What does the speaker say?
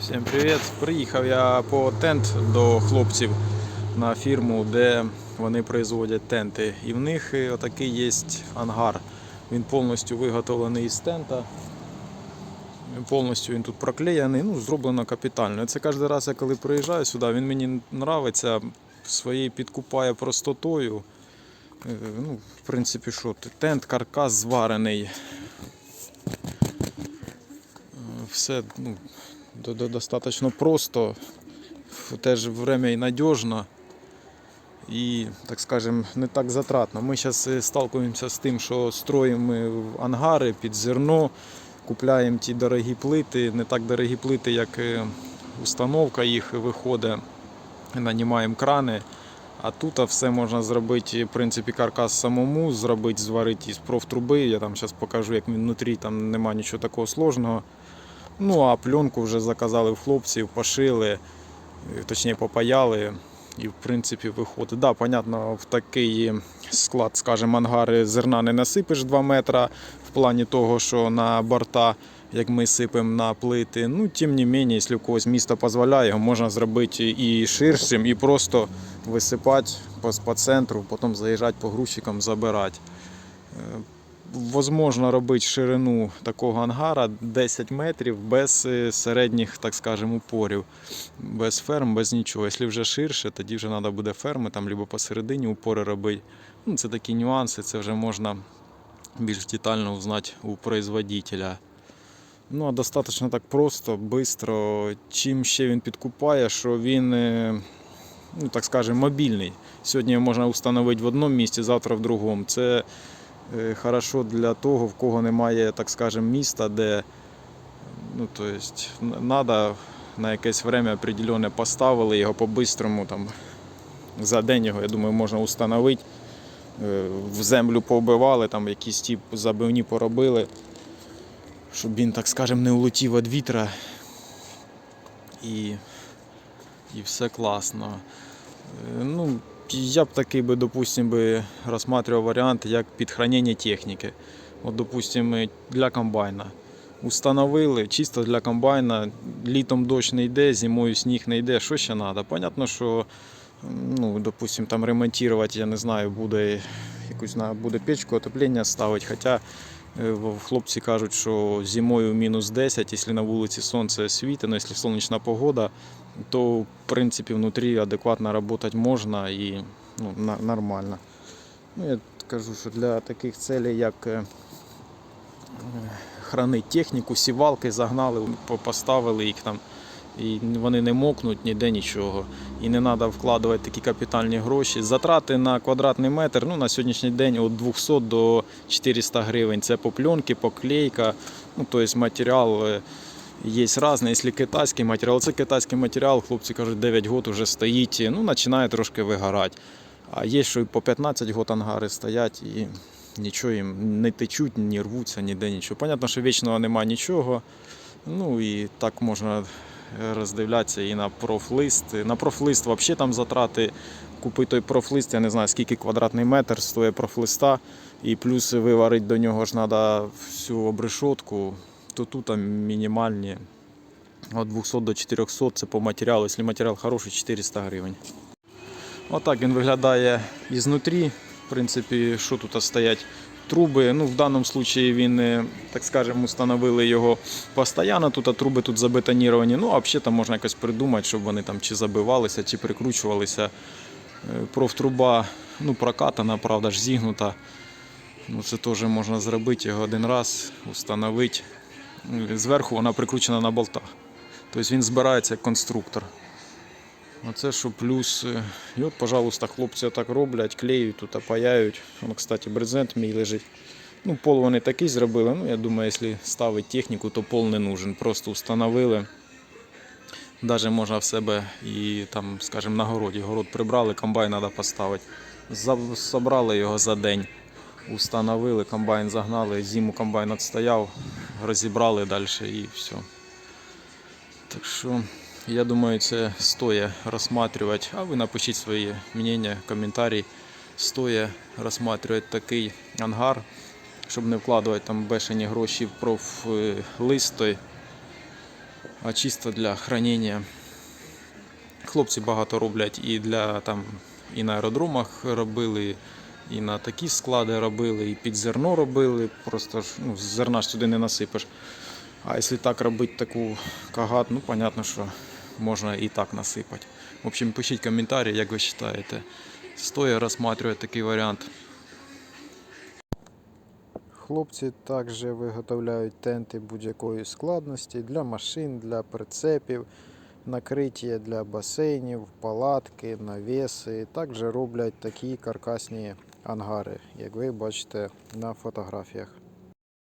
Всім привіт! Приїхав я по тент до хлопців на фірму, де вони производять тенти. І в них е, отакий є ангар. Він повністю виготовлений із тента. Повністю він тут проклеєний, ну, зроблено капітально. Це кожен раз, я коли приїжджаю сюди, він мені подобається своєю підкупає простотою. Е, Ну, в принципі, що тент, каркас зварений. Е, Все ну, достаточно просто, в те же время і надежно. І, так скажем, не так затратно. Ми зараз сталкуємося з тим, що строїмо ангари під зерно, купляємо ті дорогі плити, не так дорогі плити, як е, установка їх виходить, нанімаємо крани. А тут все можна зробити, в принципі, каркас самому, зробити, зварити із профтруби. Я там зараз покажу, як внутрі, там немає нічого такого сложного. Ну а пленку вже заказали в хлопців, пошили, е, точніше попаяли. І в принципі виходить. Да, понятно, в такий склад, скажімо, ангари зерна не насипеш 2 метра в плані того, що на борта, як ми сипемо на плити. Ну, тим не менше, якщо в когось місто дозволяє, його можна зробити і ширшим, і просто висипати по, по центру, потім заїжджати по грузчикам, забирати. Возможно робити ширину такого ангара 10 метрів без е, середніх, так скажемо, упорів, без ферм, без нічого. Якщо вже ширше, тоді вже треба буде ферми, там либо посередині упори робити. Ну, це такі нюанси, це вже можна більш детально узнати у производителя. Ну, а достатньо так просто, швидко. Чим ще він підкупає, що він, е, ну так скажемо, мобільний. Сьогодні його можна встановити в одному місці, завтра в другому. Це хорошо для того, в кого немає, так скажемо, міста, де ну, то есть, треба на якесь время определенне поставили його по-бистрому за день його, я думаю, можна встановити. Е, В землю побивали, там якісь ті забивні поробили, щоб він, так скажемо, не улетів від вітра. І, і все класно. Е, Ну, я б такий би, допустим, би розглядав варіант як під хранення техніки. От, допустим, для комбайна. Установили чисто для комбайна. Літом дощ не йде, зимою сніг не йде. Що ще треба? Понятно, що ну, допустим, там ремонтувати, я не знаю, буде якусь буде печку отоплення ставити. Хоча хлопці кажуть, що зимою мінус 10, якщо на вулиці сонце світить, ну, якщо сонячна погода, то в принципі внутрі адекватно працювати можна і ну, нормально. Ну, я кажу, що для таких целей, як е, е, хранить техніку, сівалки загнали, поставили їх там. І вони не мокнуть ніде нічого. І не треба вкладувати такі капітальні гроші. Затрати на квадратний метр ну, на сьогоднішній день від 200 до 400 гривень. Це попльонки, поклейка. Ну, тобто матеріал е, є різний. Якщо китайський матеріал, це китайський матеріал, хлопці кажуть, 9 років вже стоїть, ну, починає трошки вигорати. А є, що і по 15 років ангари стоять і нічого їм не течуть, не рвуться, ніде нічого. Понятно, що вічного немає нічого. Ну і так можна роздивлятися і на профлист. На профлист взагалі там затрати. Купити той профлист, я не знаю скільки квадратний метр стоїть профлиста, і плюс виварити до нього ж треба всю обрешотку, то тут там мінімальні від 200 до 400 це по матеріалу. Якщо матеріал хороший, 400 гривень. Отак він виглядає ізнутрі. В принципі, що тут стоять труби. Ну, в даному випадку він, е, так скажемо, установили його постійно. Тут а труби тут забетоніровані. Ну, а взагалі там можна якось придумати, щоб вони там чи забивалися, чи прикручувалися. Е, Профтруба ну, прокатана, правда ж зігнута. Ну, це теж можна зробити його один раз, установити. Ну, Зверху вона прикручена на болтах. Тобто він збирається як конструктор. Оце що плюс. е, І от, пожалуйста, хлопці отак роблять, клеють тут, паяють. Воно, кстати, брезент мій лежить. Ну, пол вони такий зробили. Ну, я думаю, якщо ставити техніку, то пол не нужен. Просто встановили. Даже можна в себе і там, скажімо, на городі. Город прибрали, комбайн треба поставити. Собрали його за день. Установили, комбайн загнали, зиму комбайн відстояв, розібрали далі і все. Так що я думаю, це стоїть розглядати. А ви напишіть свої мнення, коментарі. Стоїть розглядати такий ангар, щоб не вкладувати там бешені гроші в профлист а чисто для хранення. Хлопці багато роблять і для там і на аеродромах робили, і на такі склади робили, і під зерно робили. Просто ну, зерна ж сюди не насипеш. А якщо так робити таку кагат, ну понятно, що можна і так насипати. В общем, пишіть коментарі, як ви вважаєте. Стоя розглядати такий варіант. Хлопці також виготовляють тенти будь-якої складності для машин, для прицепів, накриття для басейнів, палатки, навіси. Також роблять такі каркасні ангари, як ви бачите на фотографіях.